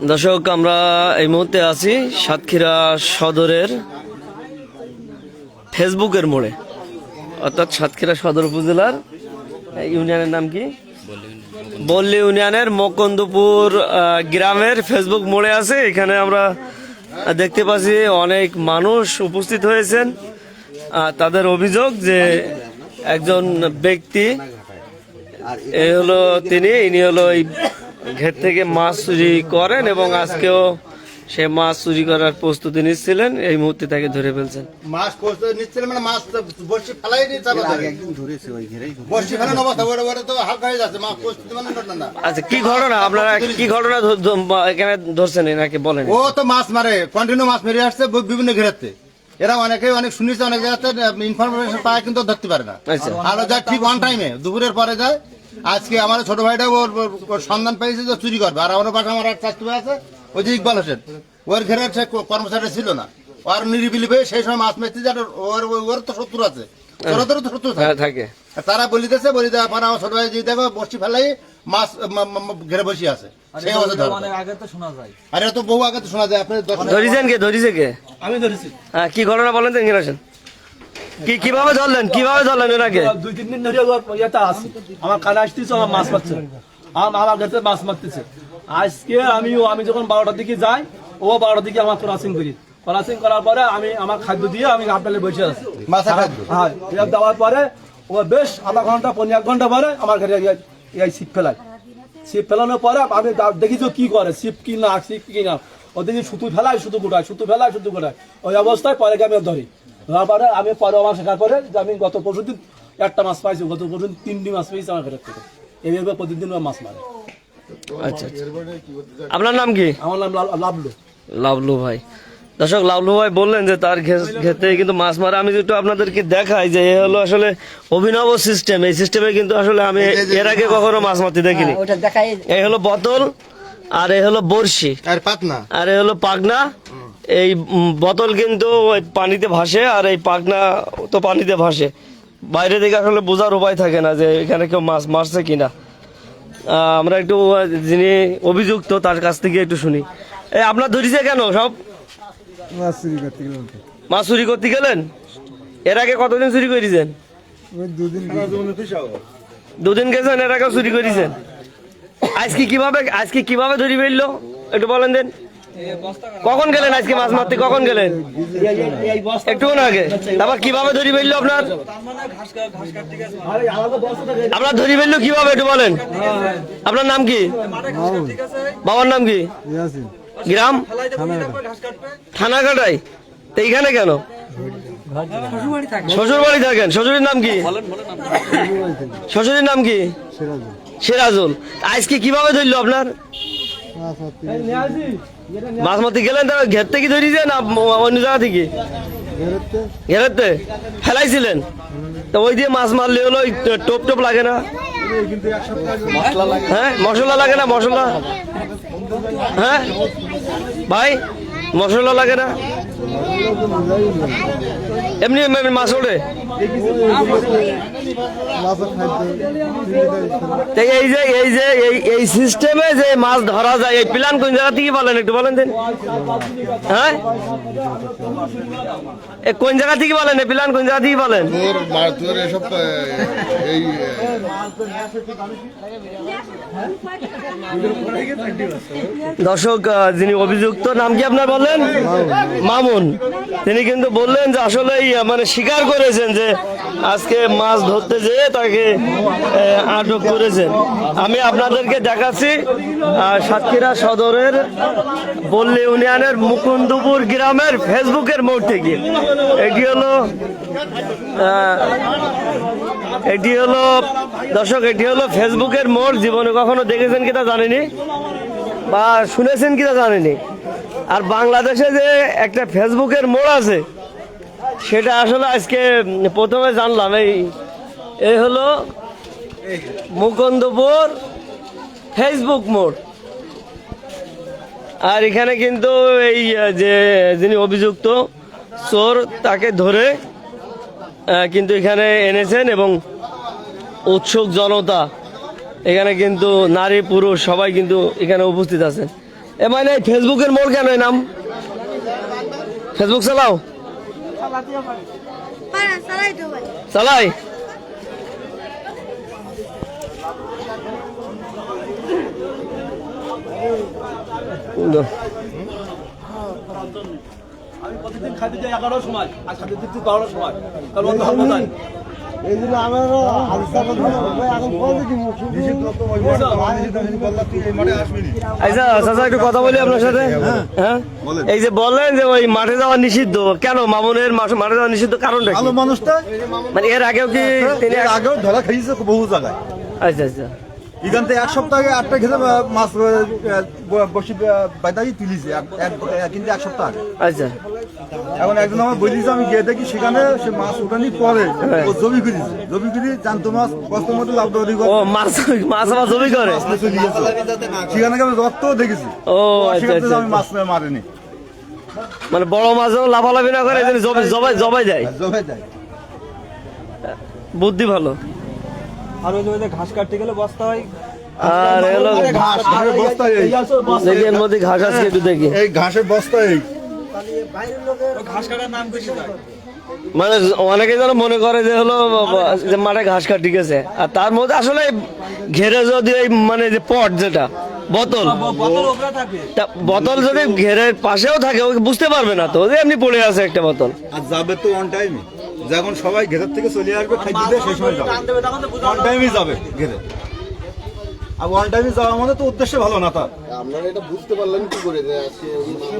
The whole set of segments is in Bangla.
দর্শক, আমরা এই মুহূর্তে আছি সাতক্ষীরা সদরের ফেসবুকের মোড়ে। অর্থাৎ সাতক্ষীরা সদর উপজেলার ইউনিয়নের নাম কি? বল্লী ইউনিয়নের মকন্দপুর গ্রামের ফেসবুক মোড়ে আছে। এখানে আমরা দেখতে পাচ্ছি অনেক মানুষ উপস্থিত হয়েছেন। তাদের অভিযোগ যে একজন ব্যক্তি এই হলো তিনি, ইনি হলো এই ঘের থেকে মাছ চুরি করেন এবং আজকেও সে মাছ চুরি করার প্রস্তুতি নিচ্ছিলেন। এই মুহূর্তে তাকে ধরে ফেলছেন। মাছ মানে মাছ তো ফেলাই নিয়ে চাপা ধরে। একদিন ধরেছে ওই ঘেরেই বসি ফেলানো অবস্থা ওরে ওরে তো হালকা হয়ে যাচ্ছে মাছ প্রস্তুতি মানে না। আচ্ছা কি ঘটনা? আপনারা কি ঘটনা এখানে ধরছেন এনাকে বলেন। ও তো মাছ মারে কন্টিনিউ মাছ মেরে আসছে বিভিন্ন ঘেরাতে। এরা অনেকে অনেক শুনেছে অনেক জায়গাতে ইনফরমেশন পায় কিন্তু ধরতে পারে না। আচ্ছা। আর যায় ঠিক অন টাইমে দুপুরের পরে যায় আজকে আমার ছোট ভাইটা ওর ওর- ওর সন্ধান পেয়েছে যে চুরি করবে আর আমার পাশে আমার এক চাকরি ভাই আছে ওই যে ইকবাল হোসেন। ওর ঘেরের সে কর্মচারী ছিল না। আর নিরিবিলি পেয়ে সেই সময় মাছ মেরতে যায় ওর ওর- ওর তো শত্রু আছে। তোর তো শত্রু থাকে। হ্যাঁ থাকে। আর তারা বলিতেছে বলি দেওয়ার পরে আমার ছোট ভাই দেখো বসি ফেলাই মাছ ঘেরে বসে আছে। সেই ধরো। আগে তো শোনা যায়। আর তো বহু আগে তো শোনা যায় আপনি ধরিছেন কে? ধরিছে কে? আমি ধরেছি। হ্যাঁ কি ঘটনা বলেন তো আসেন কি কীভাবে ধরলেন? কীভাবে ধরলেন এনাকে দুই তিন দিন ধরে ইয়েতে আসি আমার কানে আসতেছে আমার মাছ মারছে। আম- আমার কাছে মাছ মারতেছে। আজকে আমি আমি যখন বারোটার দিকে যাই ও বারোটার দিকে আমার ক্রসিং করি। ক্রসিং করার পরে আমি আমার খাদ্য দিয়ে আমি আপনাদের বসে আছি। হ্যাঁ দেওয়ার পরে ও বেশ আধা ঘণ্টা পনেরো এক ঘণ্টা পরে আমার ঘরে এই ছিপ ফেলায়। ছিপ ফেলানোর পরে আমি দেখি যে কি করে ছিপ কি না ছিপ কি না ও দেখি সুতো ফেলায় সুতো গোটায় সুতো ফেলায় সুতো গোটায়। ওই অবস্থায় পরে আমি ধরি। ধরার পরে আমি পরে আমার শেখার পরে যে আমি গত পরশু দিন একটা মাছ পাইছি গত পরশু দিন তিনটি মাছ পেয়েছি আমার ঘরের থেকে। এইভাবে প্রতিদিন মাছ মারে। আচ্ছা আচ্ছা। আপনার নাম কি? আমার নাম লাভলু লাভলু ভাই। দর্শক লাভলু ভাই বললেন যে তার ক্ষেত্রে কিন্তু মাছ মারা। আমি একটু আপনাদেরকে দেখাই যে এ হলো আসলে অভিনব সিস্টেম এই সিস্টেমে কিন্তু আসলে আমি এর আগে কখনো মাছ মারতে দেখিনি। ওটা দেখাই। এই হলো বোতল আর এ হলো বড়শি। আর পাতনা। আর এই হলো পাকনা এই বোতল কিন্তু পানিতে ভাসে আর এই পাকনা তো পানিতে ভাসে। বাইরে থেকে আসলে বোঝার উপায় থাকে না যে এখানে কেউ মাছ মারছে কিনা। আমরা একটু যিনি অভিযুক্ত তার কাছ থেকে একটু শুনি। এই আপনার ধরিছে কেন সব? মাছ চুরি করতে গেলেন? এর আগে কতদিন চুরি করেছেন? দুদিন গেছেন এর আগে চুরি করেছেন? আজকে কীভাবে আজকে কীভাবে ধরি ফেলল একটু বলেন দেন। কখন গেলেন আজকে মাছ মারতে? কখন গেলেন? একটু আগে। তারপর কীভাবে ধরি ফেলল আপনার? আপনার ধরি ফেলল কীভাবে একটু বলেন। আপনার নাম কি? বাবার নাম কি? গ্রাম? থানা কাটাই এইখানে কেন? শ্বশুর বাড়ি থাকেন। শ্বশুরের নাম কি? শ্বশুরের নাম কি? সিরাজুল। আজকে কীভাবে ধরলো আপনার? মাছ মারতে গেলেন তো ঘের থেকে ধরিছে না অন্য জায়গা থেকে? ঘেরতে? ঘেরাতে? ফেলাইছিলেন তো ওই দিয়ে মাছ মারলে হলো টোপ টোপ লাগে না। হ্যাঁ মশলা লাগে না মশলা। হ্যাঁ? ভাই? মশলা লাগে না? এমনি মাছ ওঠে? এই যে এই যে এই এই সিস্টেমে যে মাছ ধরা যায় এই প্ল্যান কোন জায়গা থেকে বলেন একটু বলেন দিন। হ্যাঁ? কোন জায়গা থেকে বলেন এই প্ল্যান কোন জায়গা থেকে বলেন দর্শক যিনি অভিযুক্ত নাম কি আপনার বললেন, মামুন, তিনি কিন্তু বললেন যে আসলে মানে স্বীকার করেছেন যে আজকে মাছ ধরতে যেয়ে তাকে আটক করেছেন। আমি আপনাদেরকে দেখাচ্ছি সাতক্ষীরা সদরের বল্লী ইউনিয়নের মুকুন্দপুর গ্রামের ফেসবুকের মোড় থেকে এটি হলো এটি হলো, দর্শক, এটি হলো ফেসবুকের মোড়। জীবনে কখনো দেখেছেন কিনা জানেনি, বা শুনেছেন কিনা জানেনি? আর বাংলাদেশে যে একটা ফেসবুকের মোড় আছে, সেটা আসলে আজকে প্রথমে জানলাম। এই এই হলো মুকুন্দপুর ফেসবুক মোড়। আর এখানে কিন্তু এই, যে যিনি অভিযুক্ত, চোর তাকে ধরে কিন্তু এখানে এনেছেন এবং উৎসুক জনতা। এখানে কিন্তু নারী, পুরুষ সবাই কিন্তু এখানে উপস্থিত আছেন। এ মানে ফেসবুকের মোড় কেন নাম? ফেসবুক চালাও। চালাই? আমি প্রতিদিন খাইতে যাই এগারোটার সময়, আর খাইতে দিচ্ছি বারোটার সময়। কারণ কোথায় এই জন্য আমার আচ্ছা চাচা একটু কথা বলি আপনার সাথে? হ্যাঁ এই যে বললেন যে ওই মাঠে যাওয়া নিষিদ্ধ কেন মামুনের মাঠে যাওয়া নিষিদ্ধ কারণটা ভালো মানুষটা? মানে এর আগেও কি তিনি এর আগেও ধরা খাইছে বহু জায়গায়। আচ্ছা আচ্ছা। এখান থেকে এক সপ্তাহ আগে আটটা খেতে মাছ বসি তুলিছে কিন্তু এক সপ্তাহ আগে। আচ্ছা। এখন একজন আমার বলিছে আমি গিয়ে দেখি সেখানে সে মাছ উঠানি পরে ও জমি করিছে জমি করি জানতো মাছ কষ্ট মতো লাভ ও মাছ মাছ আবার জমি করে? সেখানে আমি রক্ত দেখেছি। ও আচ্ছা সেখান আচ্ছা আমি মাছ মারিনি। মানে বড় মাছ যখন লাফালাফি না করে এদের জবাই জবাই জবাই দেয়? জমে যায় বুদ্ধি ভালো। আর ওই যে ঘাস কাটতে গেলে বস্তা হয়। আর এলো ঘাস। ঘাসের বস্তা এই। দেখি এর মধ্যে ঘাস আছে একটু দেখি। এই ঘাসের বস্তা এই। ঘাস কাটার নাম মানে অনেকে যেন মনে করে যে হলো যে মাঠে ঘাস কাট আছে আর তার মধ্যে আসলে ঘেরে যদি এই মানে যে পট যেটা বোতল। বোতল ওপরে থাকে। তা বোতল যদি ঘেরের পাশেও থাকে ও বুঝতে পারবে না তো যে এমনি পড়ে আছে একটা বোতল। আর যাবে তো অন টাইমে যখন সবাই ঘেরের থেকে চলে আসবে খাই দিতে সেই সময় যাবে। অন টাইমে যাবে ঘেরে আর ওয়ান টাইমে যাওয়া মানে তো উদ্দেশ্য ভালো না তার। আপনারা এটা বুঝতে পারলেন কি করে যে আজকে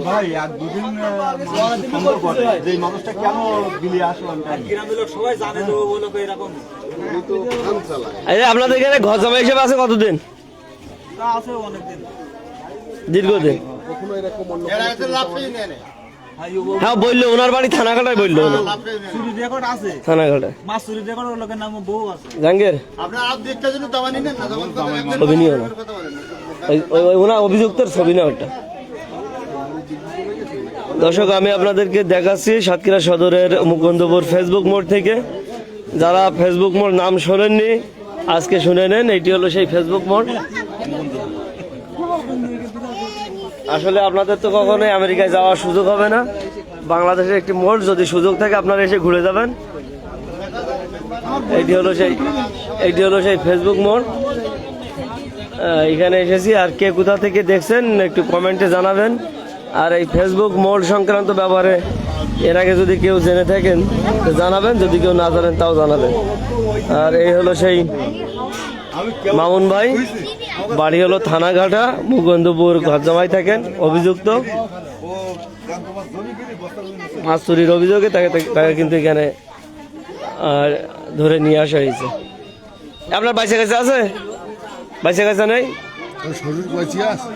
ভাই এক দুদিন আহ, করে। যে মানুষটা কেন বিলিয়ে আসলো on time গ্রামের লোক সবাই জানে তো ওই লোক এরকম। উনি তো ধান চালায়। এই যে আপনাদের এখানে ঘর জামাই হিসেবে আছে কতদিন? তা আছে অনেকদিন। দীর্ঘদিন। কখনো এরকম অন্য হ্যাঁ বলল, ওনার বাড়ি থানাঘাটায় বলল অভিযুক্তের ছবি না ওটা। দর্শক, আমি আপনাদেরকে দেখাচ্ছি সাতক্ষীরা সদরের মুকুন্দপুর ফেসবুক মোড় থেকে। যারা ফেসবুক মোড় নাম শোনেননি, আজকে শুনে নেন এটি হলো সেই ফেসবুক মোড়। আসলে আপনাদের তো কখনোই আমেরিকায় যাওয়ার সুযোগ হবে না। বাংলাদেশের একটি মোড়, যদি সুযোগ থাকে আপনারা এসে ঘুরে যাবেন। এটি হলো সেই, এটি হলো সেই ফেসবুক মোড়। এখানে এসেছি, আর কে কোথা থেকে দেখছেন একটু কমেন্টে জানাবেন। আর এই ফেসবুক মোড সংক্রান্ত ব্যাপারে এর আগে যদি কেউ জেনে থাকেন জানাবেন, যদি কেউ না জানেন, তাও জানাবেন। আর এই হলো সেই মামুন ভাই। বাড়ি হলো থানাঘাটা মুকুন্দপুর ঘরজামাই থাকেন অভিযুক্ত। মাছ চুরির অভিযোগে তাকে তাকে কিন্তু এখানে আর ধরে নিয়ে আসা হয়েছে। আপনার বাইসে কাছে আছে? বাইসে কাছে নেই? আছে।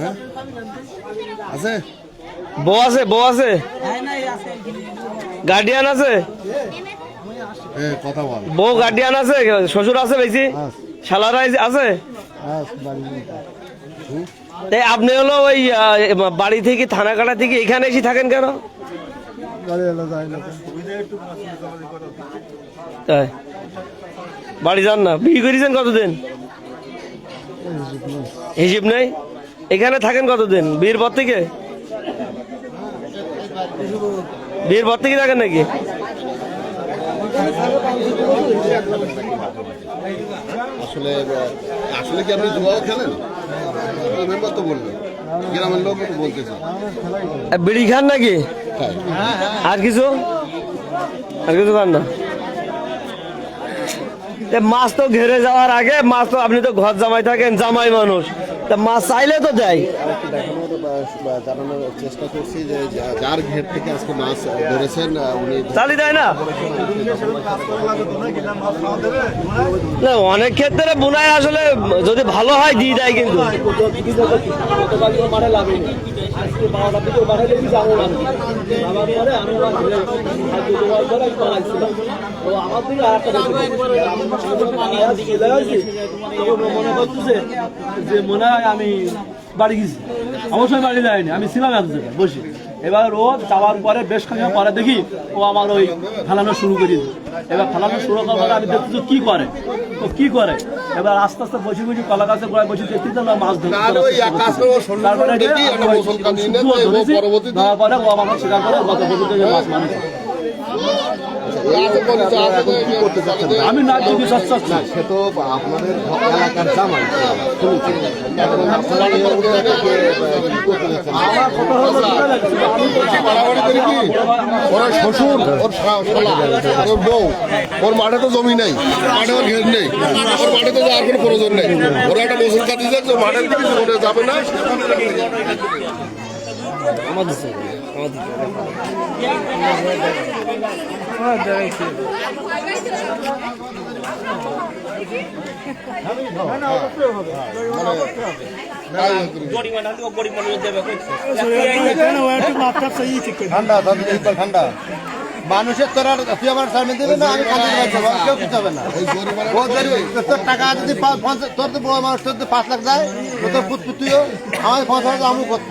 হ্যাঁ? বউ আছে? বউ আছে? গার্ডিয়ান আছে? এ কথা বল। বউ গার্ডিয়ান আছে? শ্বশুর আছে বেশি? শালারা আছে? এই আপনি হলো ওই বাড়ি থেকে থানা কাটা থেকে এখানে এসে থাকেন কেন। তাই। বাড়ি যান না। বিয়ে করেছেন কতদিন? হিসিব নেই। এখানে থাকেন কতদিন? বিয়ের পর থেকে? বিয়ের পর থেকে থাকেন নাকি? আসলে আসলে কি আপনি জুয়াও খেলেন? মেম্বার তো বললেন। গ্রামের লোক তো বলতেছে। বিড়ি খান নাকি? তাই আর কিছু? আর কিছু খান না? মাছ তো ঘেরে যাওয়ার আগে মাছ তো আপনি তো ঘর জামাই থাকেন জামাই মানুষ তা মাছ চাইলে তো দেয় দেখানোর বা- বা জানানোর চেষ্টা করছি যে যার ঘের থেকে আজকে মাছ ধরেছেন উনি চালি দেয় না না অনেক ক্ষেত্রে বুনায় আসলে যদি ভালো হয় দিয়ে দেয় কিন্তু আজকে না আমার পরে আমি আমার খাদ্য জোগাড় করে তো আমার একটা মনে করতেছে যে মনে হয় আমি বাড়ি গেছি অবশ্যই বাড়ি যায়নি আমি ছিলাম এক জায়গায় বসে এবার ও যাওয়ার পরে বেশ খানিক পরে দেখি ও আমার ওই ফেলানো শুরু করে। এবার ফেলানো শুরু করার পরে আমি দেখতেছি কি করে ও কি করে এবার আস্তে আস্তে বসে বসে কলা গাছে গোড়ায় বসে দেখতে তো না মাছ ধরে তারপরে ধরার পরে ও আমাকে স্বীকার করে গত বছর থেকে মাছ তো কি করতে চাচ্ছে আমি না যদি সচ্ছ সে তো আপনাদের এলাকার জামাই আমার কথা হলো ওরা শ্বশুর ওর শালা ওর বউ। ওর মাঠে তো জমি নেই। মাঠে ওর ঘের নেই। ওর মাঠে তো যাওয়ার কোনো প্রয়োজন নেই। ওরা একটা যাচ্ছে মাঠের দিকে যাবে না। ঠান্ডা ঠান্ডা মানুষের তোর তুই আমার সামনে দেবে না আমি লাখ দেবো কেউ কিছু হবে না তোর টাকা যদি তোর তো বড় মানুষ তোর পাঁচ লাখ যায় তোর পুত পুতুইও আমার পঞ্চাশ আমু করব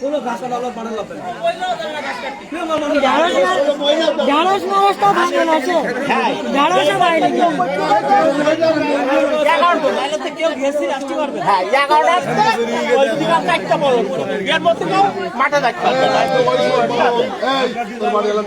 কোনো ঘাস কাটা মানে লাগবে না। ঢেঁড়স মারসটা আছে। ঢেঁড়সে বাইরে এলাম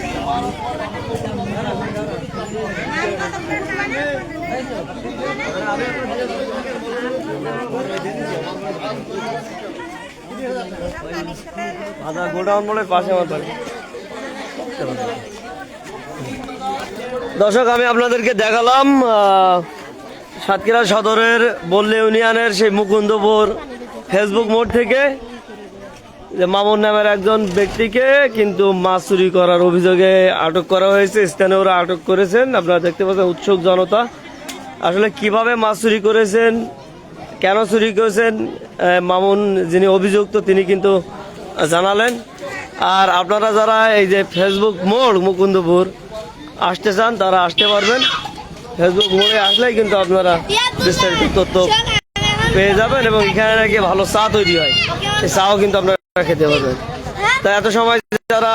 যায় আধা গোডাউন মোড়ের পাশে মতো। দর্শক, আমি আপনাদেরকে দেখালাম সাতক্ষীরা সদরের বল্লে ইউনিয়নের সেই মুকুন্দপুর ফেসবুক মোড় থেকে। যে মামুন নামের একজন ব্যক্তিকে কিন্তু মাছ চুরি করার অভিযোগে আটক করা হয়েছে। স্থানীয়রা আটক করেছেন। আপনারা দেখতে পাচ্ছেন উৎসুক জনতা। আসলে কীভাবে মাছ চুরি করেছেন? কেন চুরি করেছেন? মামুন যিনি অভিযুক্ত, তিনি কিন্তু জানালেন। আর আপনারা যারা এই যে ফেসবুক মোড় মুকুন্দপুর আসতে চান, তারা আসতে পারবেন। ফেসবুক মোড়ে আসলেই কিন্তু আপনারা বিস্তারিত তথ্য পেয়ে যাবেন এবং এখানে নাকি ভালো চা তৈরি হয়। এই চাও কিন্তু আপনারা খেতে পারবেন তা এত সময় যারা